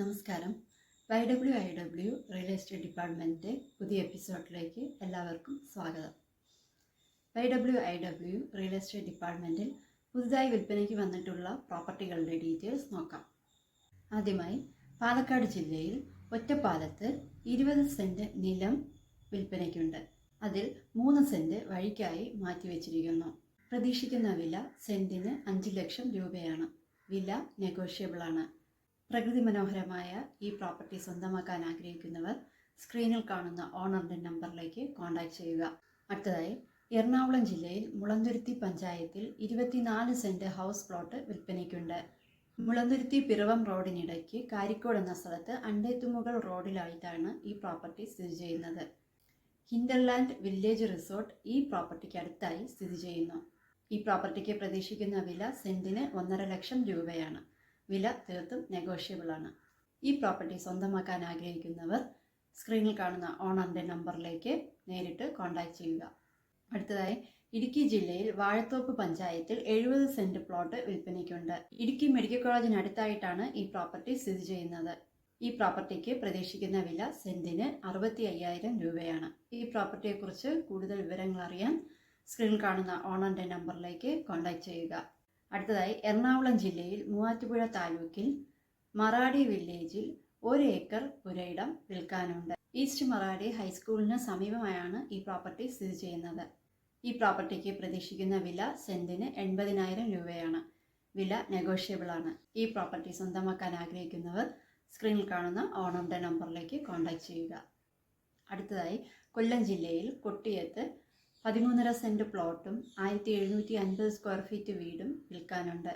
നമസ്കാരം. Y W I W real estate ഡിപ്പാർട്ട്മെന്റിന്റെ പുതിയ എപ്പിസോഡിലേക്ക് എല്ലാവർക്കും സ്വാഗതം. Y W I W real estate ഡിപ്പാർട്ട്മെന്റിൽ പുതുതായി വിൽപ്പനയ്ക്ക് വന്നിട്ടുള്ള പ്രോപ്പർട്ടികളുടെ ഡീറ്റെയിൽസ് നോക്കാം. ആദ്യമായി പാലക്കാട് ജില്ലയിൽ ഒറ്റപ്പാലത്ത് ഇരുപത് സെന്റ് നിലം വിൽപ്പനയ്ക്കുണ്ട്. അതിൽ മൂന്ന് സെന്റ് വഴിക്കായി മാറ്റിവെച്ചിരിക്കുന്നു പ്രതീക്ഷിക്കുന്ന വില സെന്റിന് അഞ്ച് ലക്ഷം രൂപയാണ്. വില നെഗോഷ്യബിൾ ആണ്. പ്രകൃതി മനോഹരമായ ഈ പ്രോപ്പർട്ടി സ്വന്തമാക്കാൻ ആഗ്രഹിക്കുന്നവർ സ്ക്രീനിൽ കാണുന്ന ഓണറിന്റെ നമ്പറിലേക്ക് കോൺടാക്ട് ചെയ്യുക. അടുത്തതായി എറണാകുളം ജില്ലയിൽ മുളന്തുരുത്തി പഞ്ചായത്തിൽ ഇരുപത്തിനാല് സെന്റ് ഹൗസ് പ്ലോട്ട് വിൽപ്പനയ്ക്കുണ്ട്. മുളന്തുരുത്തി പിറവം റോഡിനിടയ്ക്ക് കാരിക്കോട് എന്ന സ്ഥലത്ത് അണ്ടേത്തുമുകൾ റോഡിലായിട്ടാണ് ഈ പ്രോപ്പർട്ടി സ്ഥിതി ചെയ്യുന്നത്. ഹിൻഡർലാൻഡ് വില്ലേജ് റിസോർട്ട് ഈ പ്രോപ്പർട്ടിക്ക് അടുത്തായി സ്ഥിതി ചെയ്യുന്നു. ഈ പ്രോപ്പർട്ടിക്ക് പ്രതീക്ഷിക്കുന്ന വില സെന്റിന് ഒന്നര ലക്ഷം രൂപയാണ്. വില തീർത്തും നെഗോഷ്യബിൾ ആണ്. ഈ പ്രോപ്പർട്ടി സ്വന്തമാക്കാൻ ആഗ്രഹിക്കുന്നവർ സ്ക്രീനിൽ കാണുന്ന ഓണറിന്റെ നമ്പറിലേക്ക് നേരിട്ട് കോൺടാക്ട് ചെയ്യുക. അടുത്തതായി ഇടുക്കി ജില്ലയിൽ വാഴത്തോപ്പ് പഞ്ചായത്തിൽ എഴുപത് സെന്റ് പ്ലോട്ട് വിൽപ്പനയ്ക്കുണ്ട്. ഇടുക്കി മെഡിക്കൽ കോളേജിനടുത്തായിട്ടാണ് ഈ പ്രോപ്പർട്ടി സ്ഥിതി ചെയ്യുന്നത്. ഈ പ്രോപ്പർട്ടിക്ക് പ്രതീക്ഷിക്കുന്ന വില സെന്റിന് അറുപത്തി അയ്യായിരം രൂപയാണ്. ഈ പ്രോപ്പർട്ടിയെക്കുറിച്ച് കൂടുതൽ വിവരങ്ങൾ അറിയാൻ സ്ക്രീനിൽ കാണുന്ന ഓണറിന്റെ നമ്പറിലേക്ക് കോൺടാക്ട് ചെയ്യുക. അടുത്തതായി എറണാകുളം ജില്ലയിൽ മൂവാറ്റുപുഴ താലൂക്കിൽ മറാടി വില്ലേജിൽ ഒരു ഏക്കർ പുരയിടം വിൽക്കാനുണ്ട്. ഈസ്റ്റ് മറാടി ഹൈസ്കൂളിന് സമീപമായാണ് ഈ പ്രോപ്പർട്ടി സ്ഥിതി ചെയ്യുന്നത്. ഈ പ്രോപ്പർട്ടിക്ക് പ്രതീക്ഷിക്കുന്ന വില സെന്റിന് എൺപതിനായിരം രൂപയാണ്. വില നെഗോഷ്യബിൾ ആണ്. ഈ പ്രോപ്പർട്ടി സ്വന്തമാക്കാൻ ആഗ്രഹിക്കുന്നവർ സ്ക്രീനിൽ കാണുന്ന ഓണറുടെ നമ്പറിലേക്ക് കോൺടാക്ട് ചെയ്യുക. അടുത്തതായി കൊല്ലം ജില്ലയിൽ കൊട്ടിയത്ത് പതിമൂന്നര സെന്റ് പ്ലോട്ടും ആയിരത്തി എഴുന്നൂറ്റി അൻപത് സ്ക്വയർ ഫീറ്റ് വീടും വിൽക്കാനുണ്ട്.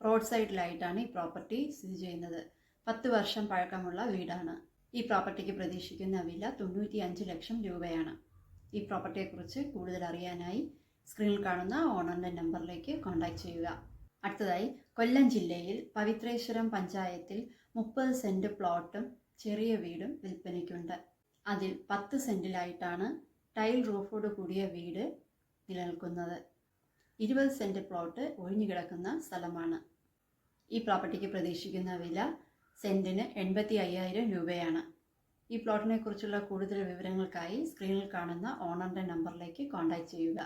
റോഡ് സൈഡിലായിട്ടാണ് ഈ പ്രോപ്പർട്ടി സ്ഥിതി ചെയ്യുന്നത്. പത്ത് വർഷം പഴക്കമുള്ള വീടാണ്. ഈ പ്രോപ്പർട്ടിക്ക് പ്രതീക്ഷിക്കുന്ന വില തൊണ്ണൂറ്റി അഞ്ച് ലക്ഷം രൂപയാണ്. ഈ പ്രോപ്പർട്ടിയെക്കുറിച്ച് കൂടുതൽ അറിയാനായി സ്ക്രീനിൽ കാണുന്ന ഓണറിന്റെ നമ്പറിലേക്ക് കോൺടാക്ട് ചെയ്യുക. അടുത്തതായി കൊല്ലം ജില്ലയിൽ പവിത്രേശ്വരം പഞ്ചായത്തിൽ മുപ്പത് സെന്റ് പ്ലോട്ടും ചെറിയ വീടും വിൽപ്പനയ്ക്കുണ്ട്. അതിൽ പത്ത് സെന്റിലായിട്ടാണ് ടൈൽ റൂഫോട് കൂടിയ വീട് നിലനിൽക്കുന്നത്. ഇരുപത് സെന്റ് പ്ലോട്ട് ഒഴിഞ്ഞു കിടക്കുന്ന സ്ഥലമാണ്. ഈ പ്രോപ്പർട്ടിക്ക് പ്രതീക്ഷിക്കുന്ന വില സെന്റിന് എൺപത്തി അയ്യായിരം രൂപയാണ്. ഈ പ്ലോട്ടിനെ കുറിച്ചുള്ള കൂടുതൽ വിവരങ്ങൾക്കായി സ്ക്രീനിൽ കാണുന്ന ഓണറിന്റെ നമ്പറിലേക്ക് കോൺടാക്റ്റ് ചെയ്യുക.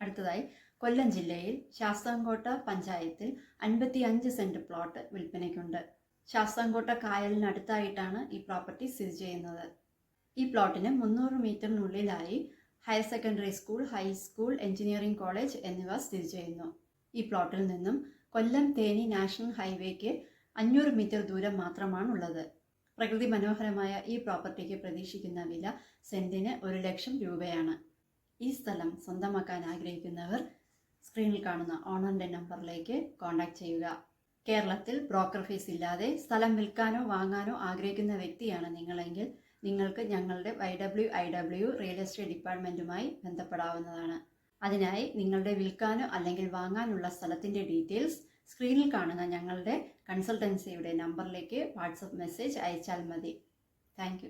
അടുത്തതായി കൊല്ലം ജില്ലയിൽ ശാസ്താംകോട്ട പഞ്ചായത്തിൽ അൻപത്തി അഞ്ച് സെന്റ് പ്ലോട്ട് വിൽപ്പനയ്ക്കുണ്ട്. ശാസ്താംകോട്ട കായലിനടുത്തായിട്ടാണ് ഈ പ്രോപ്പർട്ടി സ്ഥിതി ചെയ്യുന്നത്. ഈ പ്ലോട്ടിന് മുന്നൂറ് മീറ്ററിനുള്ളിലായി higher secondary school high school engineering college എന്നിവ സ്ഥിതി ചെയ്യുന്നു. ഈ പ്ലോട്ടിൽ നിന്നും കൊല്ലം തേനി നാഷണൽ ഹൈവേക്ക് അഞ്ഞൂറ് മീറ്റർ ദൂരം മാത്രമാണുള്ളത്. പ്രകൃതി മനോഹരമായ ഈ പ്രോപ്പർട്ടിക്ക് പ്രതീക്ഷിക്കുന്ന വില സെന്റിന് ഒരു ലക്ഷം രൂപയാണ്. ഈ സ്ഥലം സ്വന്തമാക്കാൻ ആഗ്രഹിക്കുന്നവർ സ്ക്രീനിൽ കാണുന്ന ഓണറിന്റെ നമ്പറിലേക്ക് കോൺടാക്ട് ചെയ്യുക. കേരളത്തിൽ ബ്രോക്കർ ഫീസ് ഇല്ലാതെ സ്ഥലം വിൽക്കാനോ വാങ്ങാനോ ആഗ്രഹിക്കുന്ന വ്യക്തിയാണ് നിങ്ങളെങ്കിൽ നിങ്ങൾക്ക് ഞങ്ങളുടെ Y W I W real estate ഡിപ്പാർട്ട്മെന്റുമായി ബന്ധപ്പെടാവുന്നതാണ്. അതിനായി നിങ്ങളുടെ വിൽക്കാനോ അല്ലെങ്കിൽ വാങ്ങാനുള്ള സ്ഥലത്തിന്റെ ഡീറ്റെയിൽസ് സ്ക്രീനിൽ കാണുന്ന ഞങ്ങളുടെ കൺസൾട്ടൻസിയുടെ നമ്പറിലേക്ക് വാട്സപ്പ് മെസ്സേജ് അയച്ചാൽ മതി. താങ്ക്